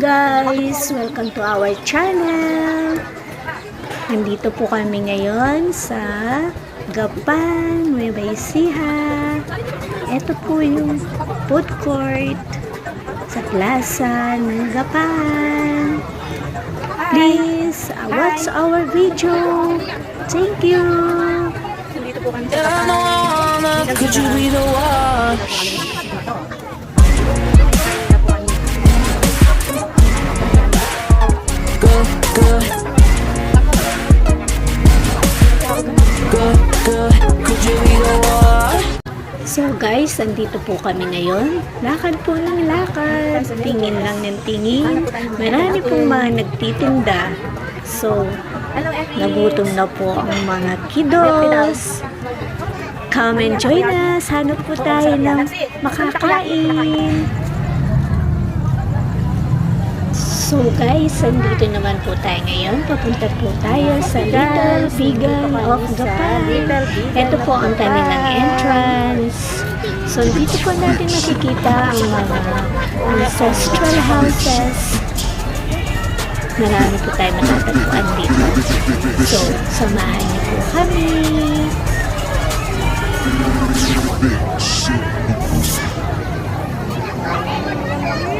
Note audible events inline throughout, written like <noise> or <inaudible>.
guys! Welcome to our channel! Nandito po kami ngayon sa Gapan, Nueva Ecija. Ito po yung food court sa plaza ng Gapan. Please, uh, watch our video. Thank you! Nandito po kami sa Gapan. Could you be the one? So guys, andito po kami ngayon. Lakad po ng lakad. Tingin lang ng tingin. Marami pong mga nagtitinda. So, nagutom na po ang mga kiddos. Come and join us. Hanap po tayo ng makakain. So guys, andito naman po tayo ngayon. Papunta po tayo sa Little Vegan of Gapan. Ito po ang kanilang entrance. So dito po natin makikita ang mga ancestral houses. Marami po tayo matatagpuan dito. So, samahan niyo po kami. Wala little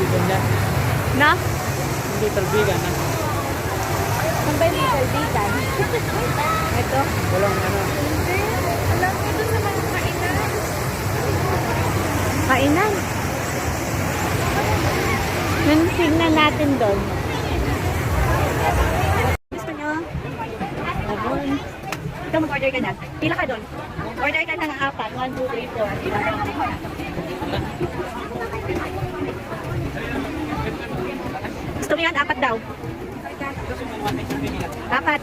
vegan yan. Na? Little vegan na. Ang ba little vegan? <laughs> Ito? Walang ano. Kainan. Nang tignan natin doon. Gusto nyo? Ito mag-order ka na. Pila ka doon. Order ka ng apat. 1, 2, 3, 4. Gusto yan? Apat daw. Apat.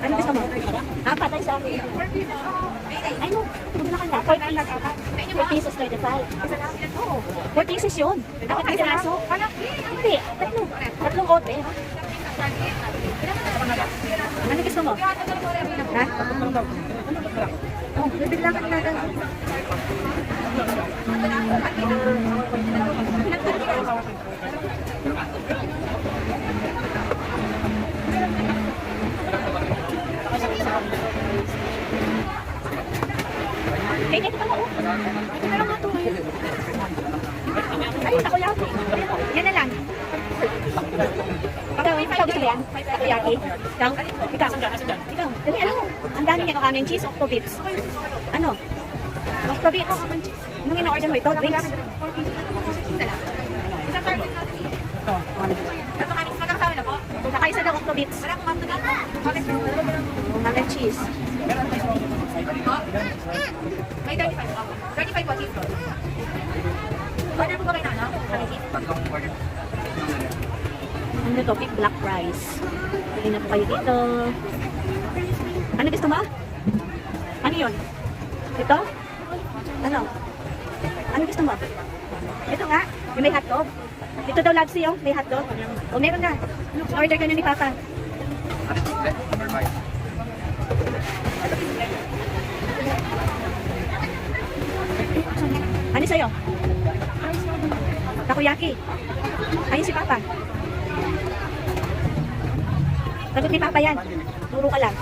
Ano gusto mo? Apat ay sa akin. Ay mo, bumila ka na. 4 pieces. 4 pieces, 35. Oo. 4 pieces yun. Dapat ang piraso. Hindi, tatlo. Tatlong kote. Ano gusto mo? Ha? Oh, na lang. Ito pa ako. Ito na lang ito. Ay. Yan na lang. Ikaw, gusto mo yan? Takoyaki? Ikaw? Ikaw? Ikaw? Dali, ano? Ang dami niya kakanin cheese, octobits. Ano? Octobits. Anong ina-order mo ito? Drinks? Nakaisa daw octobits. Mac and cheese. May 35 ako. 35 po, cheese roll. Order po ba kayo na, ano? Ano to? Big black rice. Pili na po kayo dito. Ano gusto mo? Ano yun? Ito? Ano? Ano gusto mo? Ito nga. Yung may hotdog. Ito daw labsi yung may hotdog. O meron na. Order ka na ni Papa. Ano sa'yo? Takoyaki. Ayun si Papa. Sagot ni Papa yan. Turo ka lang.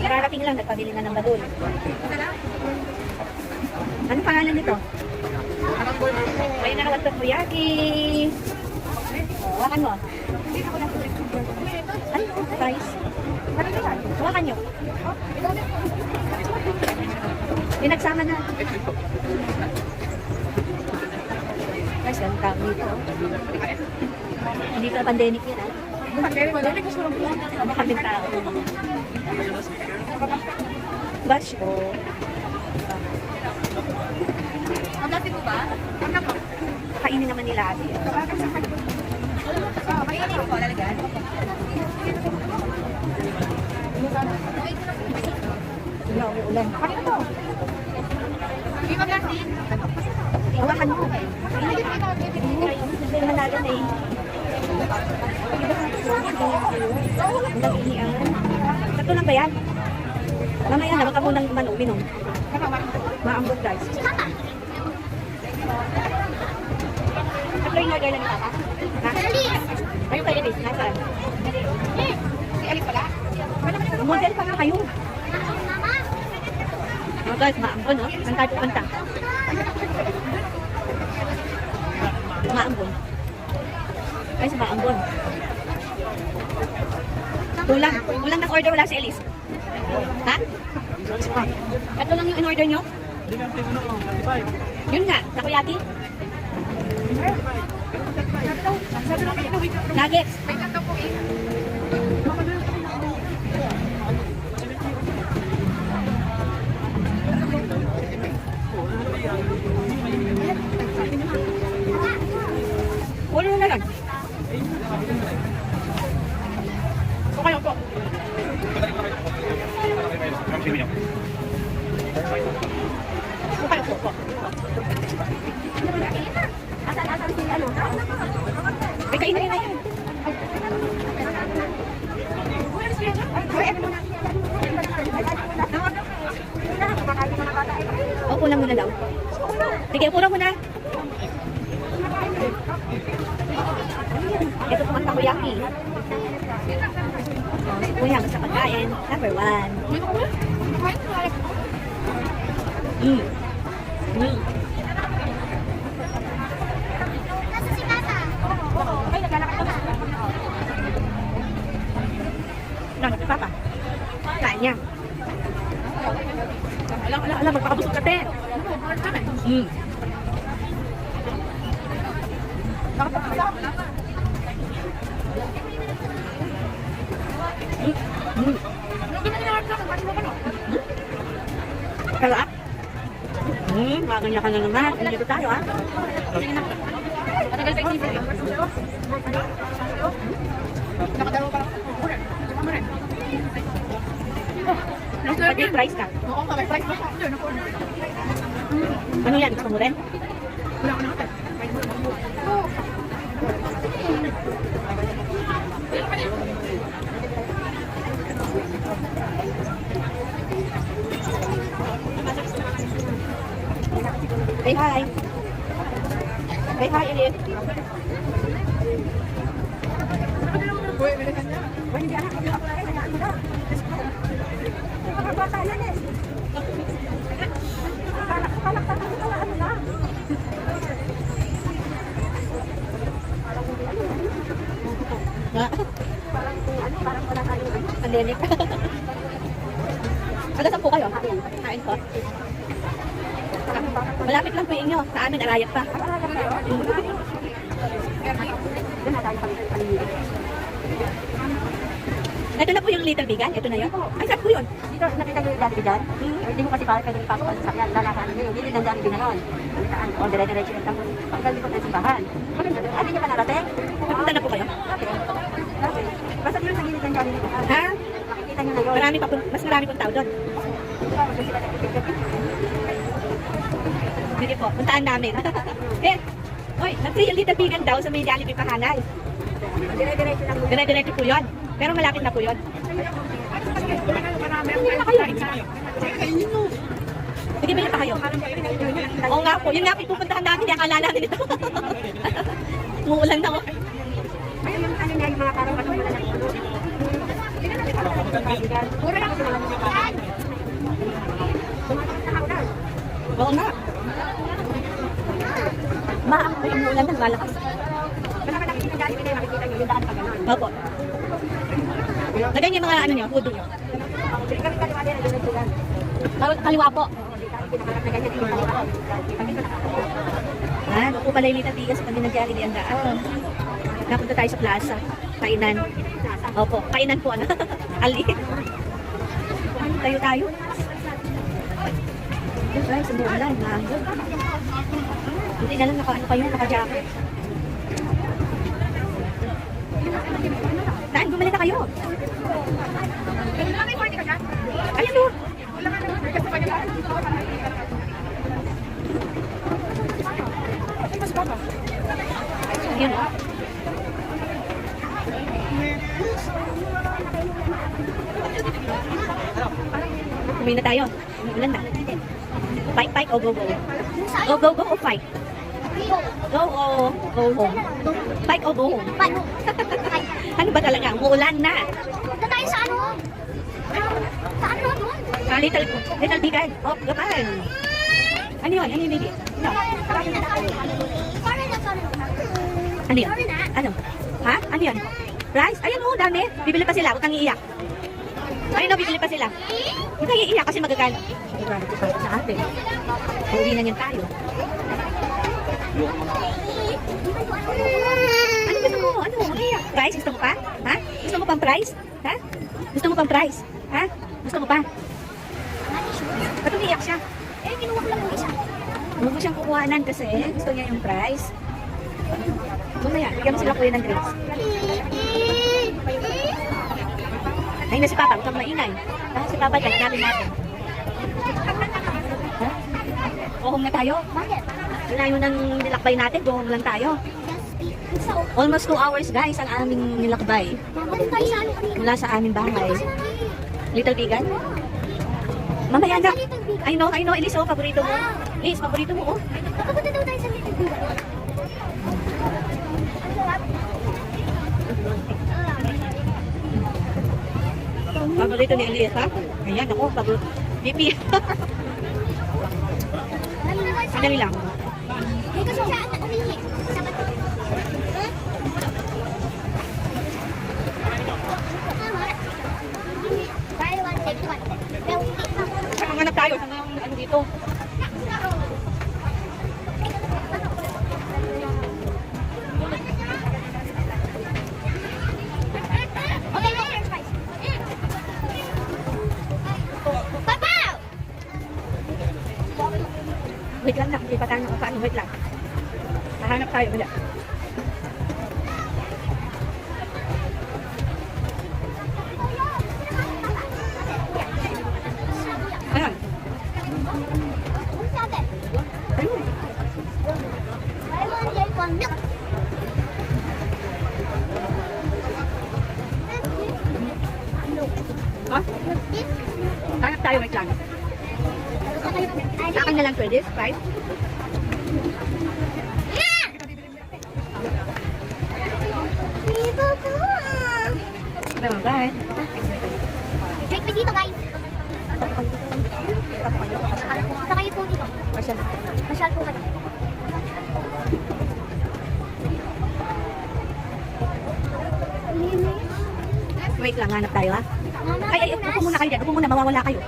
Kararating lang, nagpabili na ng badul. Takoyaki. Hawakan mo. Ay, guys. Hawakan nyo. Yung nagsama na. Guys, ang dami nito. Hindi ka pandemic yun, ah. Baka din tao. Bash ko. Ang dati po ba? Ang dati po. Kainin naman nila ate. Oh, mainit po, lalagyan. Ulan. Kanina to. Hindi mag-lasing. Hawakan mo. Hindi managan eh. Ang nag-iiyan. Tatlo lang ba yan? Mamaya na, baka munang man uminom. Maambot guys. Lang ni Papa? Ha? Ayun kay Elise, nasaan? Si Alice pala? Model pa nga kayo. Oh guys, maambon no? Saan tayo pupunta? Maambon. Guys, maambon. Kulang. Kulang ng order wala si Elise. Ha? Ito lang yung in-order nyo? Yun nga, takoyaki. Nuggets. May tatlo po eh. Ulo na lang. Okay po. Okay po po. Asan-asan si ano? May kainin na yan. Opo lang muna daw. Sige, upo lang muna. Ito po ang takoyaki. Kuya, basta pagkain. Number one. Mm. Mm. Lang, papa. Kain niya. Alam, alam, alam, magpakabusog ka, te. Mm. Sarap. Hmm, maganda ka na naman. Dito tayo, ah. Matagal pa isipin. Pag price ka. Oo, may price siya. Ano yan? Gusto mo rin? Wala ko na. Say hi. Say hi, Elif. Pandemic. Taga saan po kayo? Kain po. Malapit lang po inyo. Sa amin, arayat pa. Ito na po yung little bigan. Ito na yun. Ay, saan po yun? Dito, nakita niyo yung dati dyan? Hindi mo kasi pa pwede ipasok ang sasakyan. Lalakan niyo yung gilid ng dati din ngayon. Saan? O, dire-diretso lang tapos. Pagka likod ng simbahan. Ah, hindi niyo pa narating? Napunta na po kayo? Basta yun sa gilid ng din. Ha? Makikita niyo na yun. Marami pa po, mas marami pong tao doon. Sige po, puntaan namin. <laughs> eh, oy, nag-trail dito bigan daw sa may Jollibee Pahangal. Dire-diretso lang. Dire-diretso po yun. Pero malapit na po yun. Na. Sige, bili pa kayo. Oo nga po, yun nga po yung pupuntahan namin. Kaya akala natin ito. <laughs> Umuulan na ako. Ayun yung ano niya, yung mga parang patungkol na lang. Mura lang sa mga Oo nga. Ma, ay, umuulan na, malakas. Nakikita dyan, hindi makikita nyo yung daan pa gano'n. Opo. Lagyan niyo yung mga ano niyo, pudo niyo. Kaliwa po. Yung. Pag nakakaliwa. Ah, po pala yung sa kami ng Jollibee ang daan. Napunta tayo sa plaza. Kainan. Opo, kainan po ano. <laughs> Ali. Tayo tayo. Yun guys, umuulan. Mahangod. Hindi na lang naka, ano kayo, naka-jacket. Saan? Bumalik na kayo. Yun. Kumain na tayo. Umuulan na. Fight, fight, o go, go. Go, go, go, o fight. Go o go home. Fight o go home. <laughs> ano ba talaga? Umuulan na. Punta tayo sa ano? Sa ano doon? Ah, little, little big guy. Oh, gapan. Ano yun? Ano yung baby? Ano? Na. Ano yun? Ano? Ha? Ano yun? Rice? Ayun oh, dami. Bibili pa sila. Huwag kang iiyak. Ayun oh, bibili pa sila. Huwag kang iiyak kasi. Magagalit pa sa atin. Uuwi na niyan tayo. Ano gusto mo? Ano? Huwag iiyak. Price? Gusto mo pa? Ha? Gusto mo pang price? Ha? Gusto mo pang price? Ha? Gusto mo pa? Ba't umiiyak siya? Eh, kinuha ko lang yung isa. Huwag mo siyang kukuhanan kasi gusto niya yung price. Mamaya, bigyan mo sila kuya ng drinks. Ay na si Papa, huwag kang maingay. Dahil si Papa, dahil natin natin. Ha? Go home na tayo. Bakit? Layo ng nilakbay natin, go home lang tayo. Almost 2 hours guys ang aming nilakbay ano mula sa aming bahay. Little Vegan? Mamaya na. I know, I know, Elise, oh, paborito mo. Liz, paborito mo, oh. Papunta daw tayo sa Little sarap. Paborito ni Elias, ha? Ayan, ako, paborito. BP. Tayo sa Sandali lang. Eh, kasi siya Sa akin na lang pwede. Five. Dito po. Diba, bye. Break na dito, guys. Sa kayo po dito. Pasya. Masyal po kayo. Wait lang. Hanap tayo, ha? Ay, ay, upo muna kayo dyan. Upo muna. Mawawala kayo.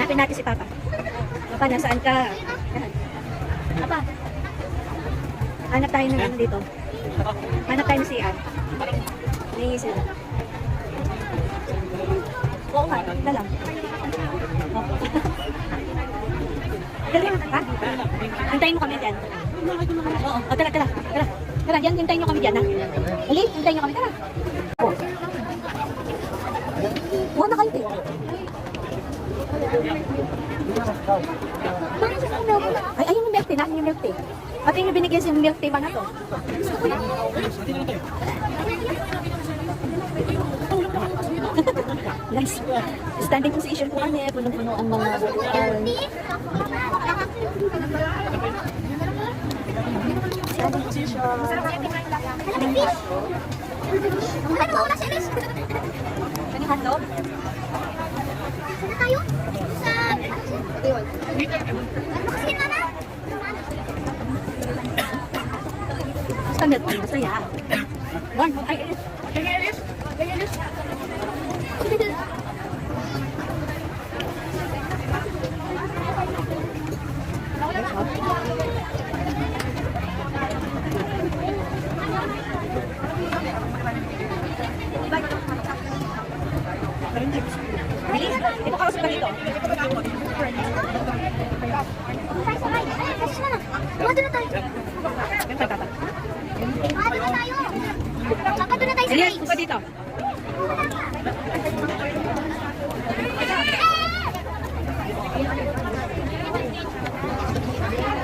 Hanapin natin si Papa. Papa, nasaan ka? Yan. Papa. Hanap tayo ng ano dito. Hanap tayo ng CR. May sila. Oo nga, ito lang. <laughs> Dali, ha? Hintayin mo kami dyan. Oo, o tara, tara, tara. Tara, dyan, hintayin nyo kami dyan, ha? Dali, hintayin nyo kami, tara. Oh. Kuha na kayo, eh. Ay, ayun yung milk tea. Nasaan yung milk tea? Pati yung binigyan sa milk tea ba na to? <laughs> Guys, standing position po kami. Punong-puno ang mga bukuan. Standing position. Ano ba? Nasa Elis? Ano yung hotdog? Saan tayo? Sa... Ano kasi mama? Basta milk tea. Masaya. One, ay, Bilis. Ito ka ka dito. Sakay, sakay. Ay, kasi na. Mga doon na tayo. Mga doon na tayo. Papa, doon na tayo sa Elias, rides. ka dito.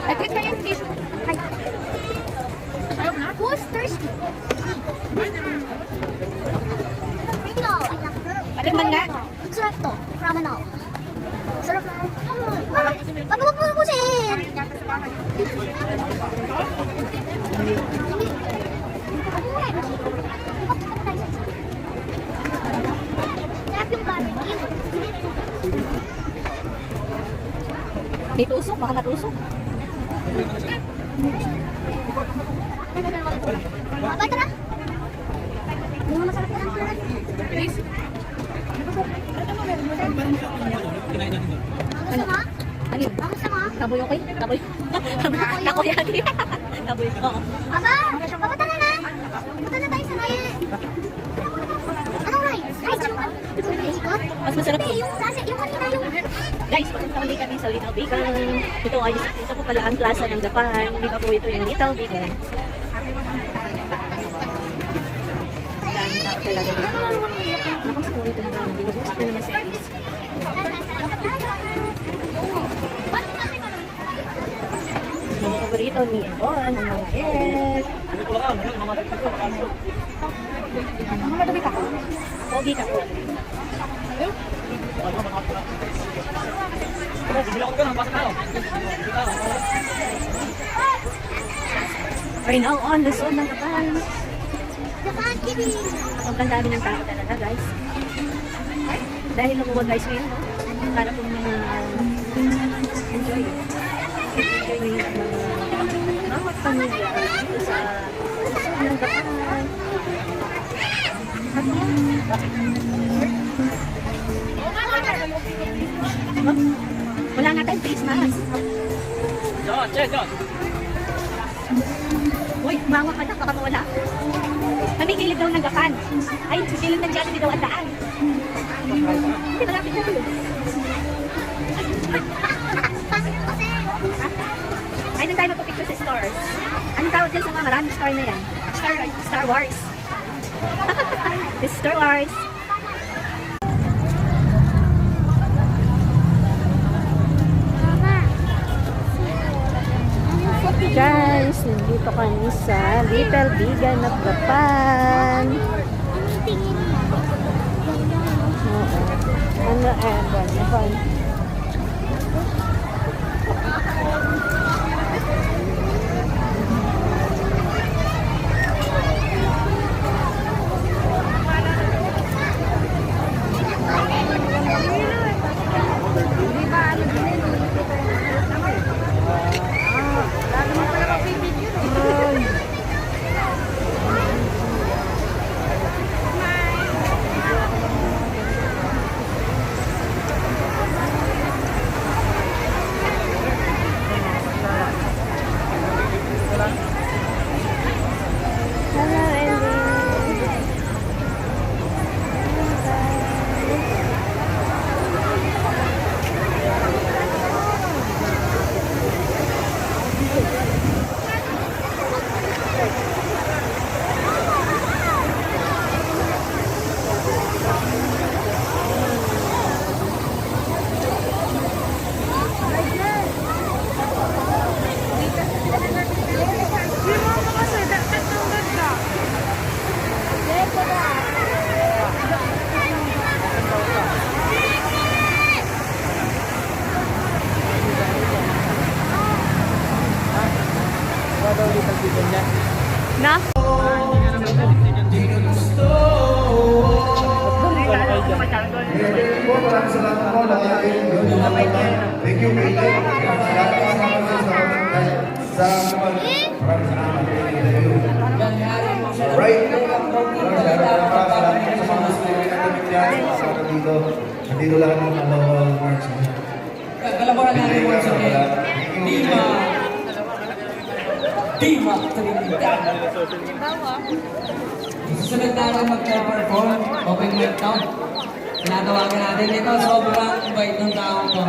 Ay, wait kayo yung tissue. Ay. Who's thirsty? Ito, I love her. Patikman nga. Ang sarap to. Ramen all. Sarap na. Ah, Wag mo po pusin. Sarap yung barbecue. May baka matusok. Baba, tara. Yung masarap na ang Please. Ano ma? Alin? Bakit sama? Kaboy okay? Kaboy. Takoyaki. Kaboy. Oo. Aba, Papa, tara na. Punta na tayo sa ride. Anong ride? Ride yung ikot? Mas masarap to. yung kanina yung... Guys, papunta ulit kami sa Little Beacon. Ito ay ito po pala ang plaza ng Japan. Di ba po ito yung Little Beacon? Dahil na talaga dito. Nakas po ito na binubos ko naman sa is. Mga paborito ni Ebon, ang mga egg. Mga dumi ka ko. Pogi ka ko. Right now on Luzon ng Japan. Japan TV. Sobrang dami ng tao talaga guys. Dahil lumuwag guys ngayon, no? Para po mga enjoy. Enjoy yung mga bawat pamilya sa ng Japan. Wala nga tayong face mask. John, Chen, John. Uy, mawa ka na, baka mawala. Kami gilid daw ng gapan. Ay, gilid ng Jollibee daw ang daan. Hindi, malapit na. Ay, nang tayo magpapicture sa stores. Anong tawag dyan sa mga maraming store na yan? Star, Star Wars. This <laughs> is Star Wars. Guys, nandito kami sa Little Vegan of Japan. Ano, eh, ban, ban. Susunod na lang mag-perform. Open mic count. Tinatawagan natin ito. Sobrang bait ng tao to.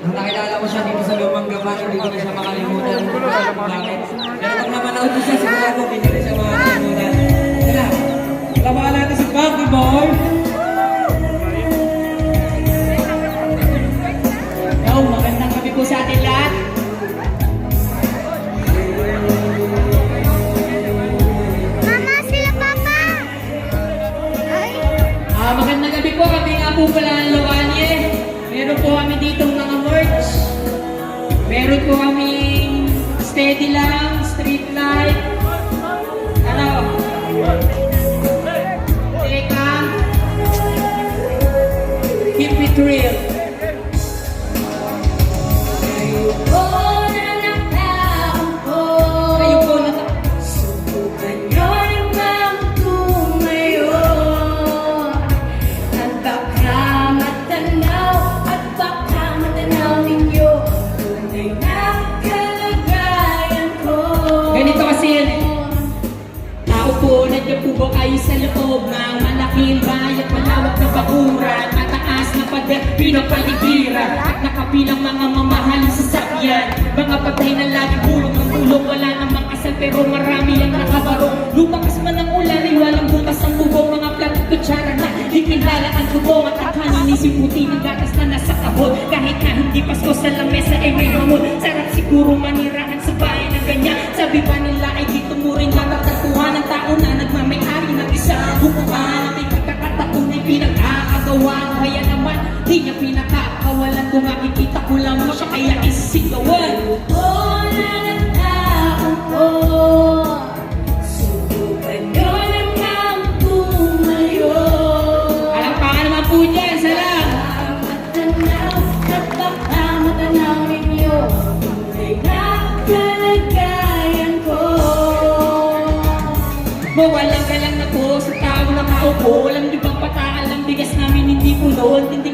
Nung nakilala ko siya dito sa lumang gaban, hindi ko na siya makalimutan. Bakit? Pero pag napanood ko siya, sigurado, hindi na siya makakalimutan. Sila, kalabahan natin si Funky Boy. Yo, magandang gabi po sa atin lahat. Po. Pala ng Lowanie. Meron po kami dito mga merch. Meron po kami steady lang, street light. Ano? Teka. Keep it real. Di niya pinakakawalan kung makikita ko lang mo siya kaya isisigawan. Oh, na ng tao ko. Subukan nyo naman tumayo. Alam pa nga naman po dyan, salam. Matanaw at baka matanaw ninyo. Tunay na ko. Ka lang na po sa tao na kaupo Walang libang pataan lang bigas namin hindi puno Ang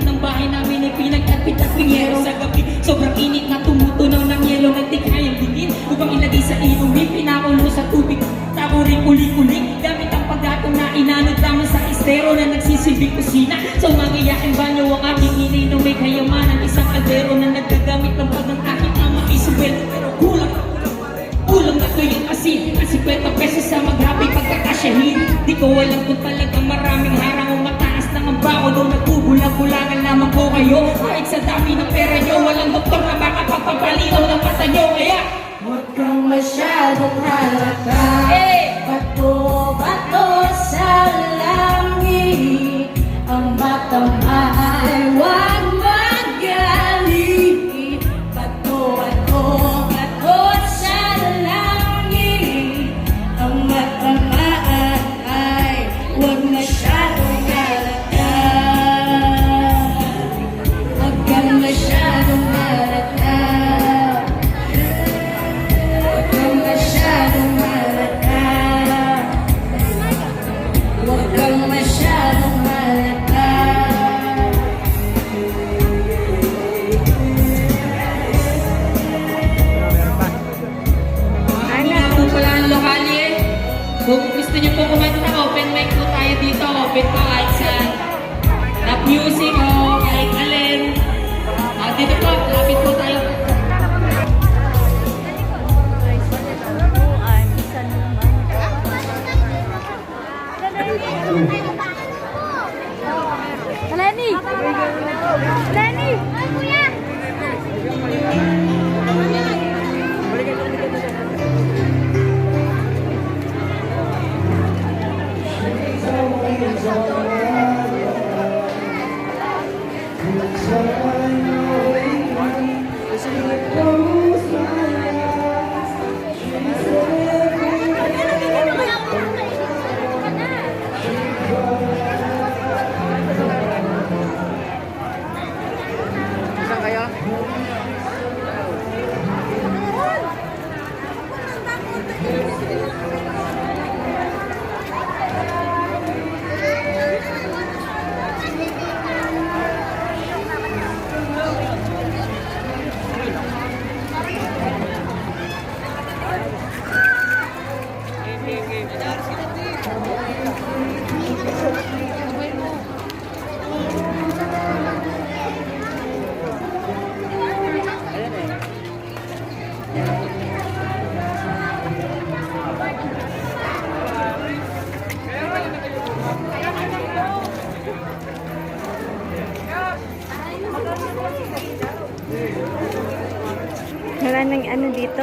at pingero sa gabi. Sobrang init na tumutunaw ng yelo Nagtikayang dingin. Upang ilagay sa inumin Pinakulo sa tubig. Tako rin uli-uli Gamit ang paggatong na inanod lamang sa estero Na nagsisilbing kusina. Sa umagiyaking banyo ang aking ininom May kayamanan? Isang kaldero na naggagamit ng pag ng aking ama Isabel. Pero kulang Ulam na tuyong asin. Ang 50 pesos sa maghabi pagkakasyahin. Di ko alam kung talagang maraming harang o mataas ng ang bako Doon ko kayo. Kahit sa dami ng pera nyo Walang doktor na makapagpapalinaw ng mata nyo. Kaya Huwag kang masyadong halata Bato, ano dito.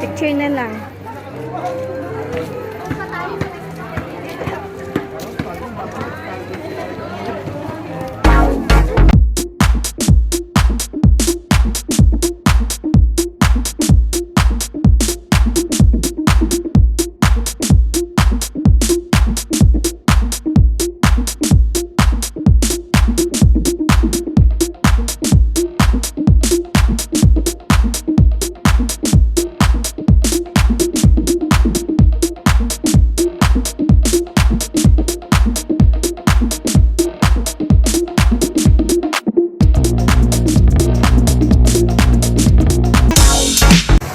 Picture na lang.